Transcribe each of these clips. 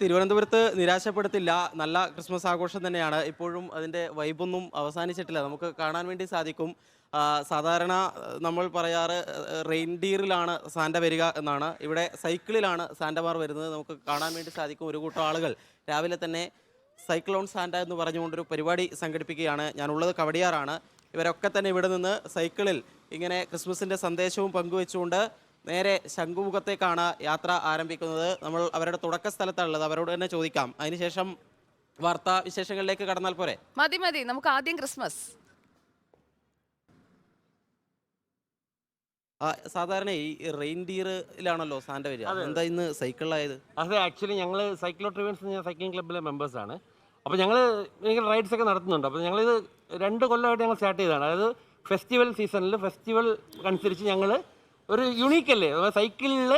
തിരുവനന്തപുരത്ത് നിരാശപ്പെടുത്തില്ല. നല്ല ക്രിസ്മസ് ആഘോഷം തന്നെയാണ്. ഇപ്പോഴും അതിന്റെ വൈബൊന്നും അവസാനിച്ചിട്ടില്ല. നമുക്ക് കാണാൻ വേണ്ടി സാധിക്കും. സാധാരണ നമ്മൾ പറയാറ് റെയിൻഡീറിലാണ് സാന്റ വരിക എന്നാണ്. ഇവിടെ സൈക്കിളിലാണ് സാന്റമാർ വരുന്നത്. നമുക്ക് കാണാൻ വേണ്ടി സാധിക്കും ഒരു കൂട്ടം ആളുകൾ. രാവിലെ തന്നെ സൈക്ലോൺ സാന്റ എന്ന് പറഞ്ഞുകൊണ്ടൊരു പരിപാടി സംഘടിപ്പിക്കുകയാണ്. ഞാനുള്ളത് കവടിയാറാണ്. ഇവരൊക്കെ തന്നെ ഇവിടെ നിന്ന് സൈക്കിളിൽ ഇങ്ങനെ ക്രിസ്മസിന്റെ സന്ദേശവും പങ്കുവെച്ചുകൊണ്ട് നേരെ ശംഖുമുഖത്തേക്കാണ് യാത്ര ആരംഭിക്കുന്നത്. നമ്മൾ അവരുടെ തുടക്ക സ്ഥലത്താണുള്ളത് അവരോട് തന്നെ ചോദിക്കാം. അതിനുശേഷം വാർത്താ വിശേഷങ്ങളിലേക്ക് കടന്നാൽ പോരെ? മതി മതി. നമുക്ക് ആദ്യം ക്രിസ്മസ്. ആ, സാധാരണ ഈ റെയിൻഡിയറിലാണല്ലോ സാന്റ വരിക. എന്താ ഇന്ന് സൈക്കിളിലായത്? അതെ ആക്ച്വലി ഞങ്ങൾ സൈക്കിളോ ട്രിവൻസ് എന്ന സൈക്ലിംഗ് ക്ലബ്ബിലെ മെമ്പേഴ്സാണ് അപ്പോൾ ഞങ്ങൾ ഭയങ്കര റൈഡ്സ് ഒക്കെ നടത്തുന്നുണ്ട്. അപ്പോൾ ഞങ്ങളിത് രണ്ട് കൊല്ലമായിട്ട് ഞങ്ങൾ സ്റ്റാർട്ട് ചെയ്തതാണ്. അതായത് ഫെസ്റ്റിവൽ സീസണിൽ ഫെസ്റ്റിവൽ അനുസരിച്ച് ഞങ്ങൾ ഒരു യുണീക്ക് അല്ലേ? സൈക്കിളിൽ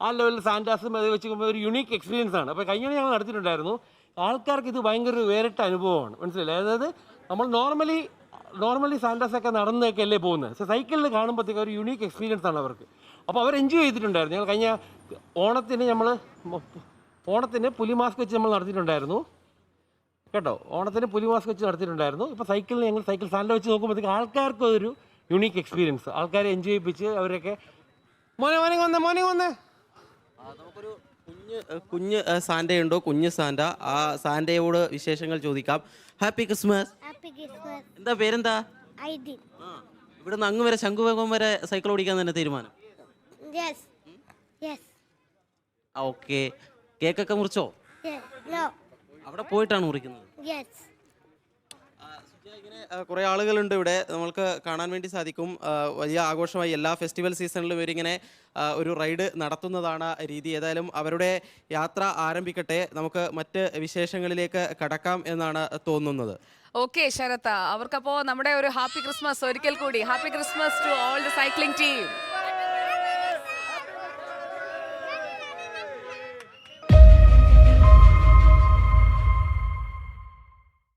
ആ ലെവലിൽ സാൻഡാസും അത് വെച്ച് ഒരു യുണീക്ക് എക്സ്പീരിയൻസ് ആണ്. അപ്പോൾ കഴിഞ്ഞ ഞങ്ങൾ നടത്തിയിട്ടുണ്ടായിരുന്നു. ആൾക്കാർക്ക് ഇത് ഭയങ്കര ഒരു വേറിട്ട അനുഭവമാണ്. മനസ്സിലായില്ലേ? അതായത് നമ്മൾ നോർമലി നോർമലി സാൻഡാസ് ഒക്കെ നടന്നൊക്കെ അല്ലേ പോകുന്നത്. പക്ഷേ സൈക്കിളിൽ കാണുമ്പോഴത്തേക്ക് ഒരു യുണീക്ക് എക്സ്പീരിയൻസ് ആണ് അവർക്ക്. അപ്പോൾ അവർ എൻജോയ് ചെയ്തിട്ടുണ്ടായിരുന്നു. ഞങ്ങൾ കഴിഞ്ഞ ഓണത്തിന് നമ്മൾ ഓണത്തിന് പുലി മാസ്ക് വെച്ച് നമ്മൾ നടത്തിയിട്ടുണ്ടായിരുന്നു. കേട്ടോ? ഓണത്തിന് പുലി മാസ്ക് വെച്ച് നടത്തിയിട്ടുണ്ടായിരുന്നു. ഇപ്പോൾ സൈക്കിളിൽ ഞങ്ങൾ സൈക്കിൾ സാൻഡ വെച്ച് നോക്കുമ്പോഴത്തേക്ക് ആൾക്കാർക്ക് ഒരു യുണീക്ക് എക്സ്പീരിയൻസ് ആൾക്കാരെ എൻജോയ് ചെയ്യിപ്പിച്ച് അവരൊക്കെ മോനെ മോനെ വന്നേ മോനെ വന്നേ നമുക്കൊരു കുഞ്ഞ് കുഞ്ഞ് ഉണ്ടോ സാന്റയുണ്ടോ? കുഞ്ഞ് സാന്റ. ആ സാന്റയോട് വിശേഷങ്ങൾ ചോദിക്കാം. ഹാപ്പി ക്രിസ്മസ് ഹാപ്പി ക്രിസ്മസ് എന്താ പേരെന്താ? ഇവിടെ നിന്ന് ഇവിടുന്ന് അങ്ങ് വരെ ശംഖുവേഗം വരെ സൈക്കിൾ ഓടിക്കാൻ തന്നെ തീരുമാനം. യെസ് യെസ് ആ ഓക്കെ കേക്കൊക്കെ മുറിച്ചോ? നോ അവിടെ പോയിട്ടാണ് മുറിക്കുന്നത്? ഇങ്ങനെ കുറേ ആളുകളുണ്ട് ഇവിടെ. നമ്മൾക്ക് കാണാൻ വേണ്ടി സാധിക്കും. വലിയ ആഘോഷമായി എല്ലാ ഫെസ്റ്റിവൽ സീസണിലും ഇവരിങ്ങനെ ഒരു റൈഡ് നടത്തുന്നതാണ് രീതി. ഏതായാലും അവരുടെ യാത്ര ആരംഭിക്കട്ടെ. നമുക്ക് മറ്റ് വിശേഷങ്ങളിലേക്ക് കടക്കാം എന്നാണ് തോന്നുന്നത്. ഓക്കെ ശരത്ത അവർക്കപ്പോ നമ്മുടെ ഒരു ഹാപ്പി ക്രിസ്മസ്. ഒരിക്കൽ കൂടി. Happy Christmas to all the cycling team.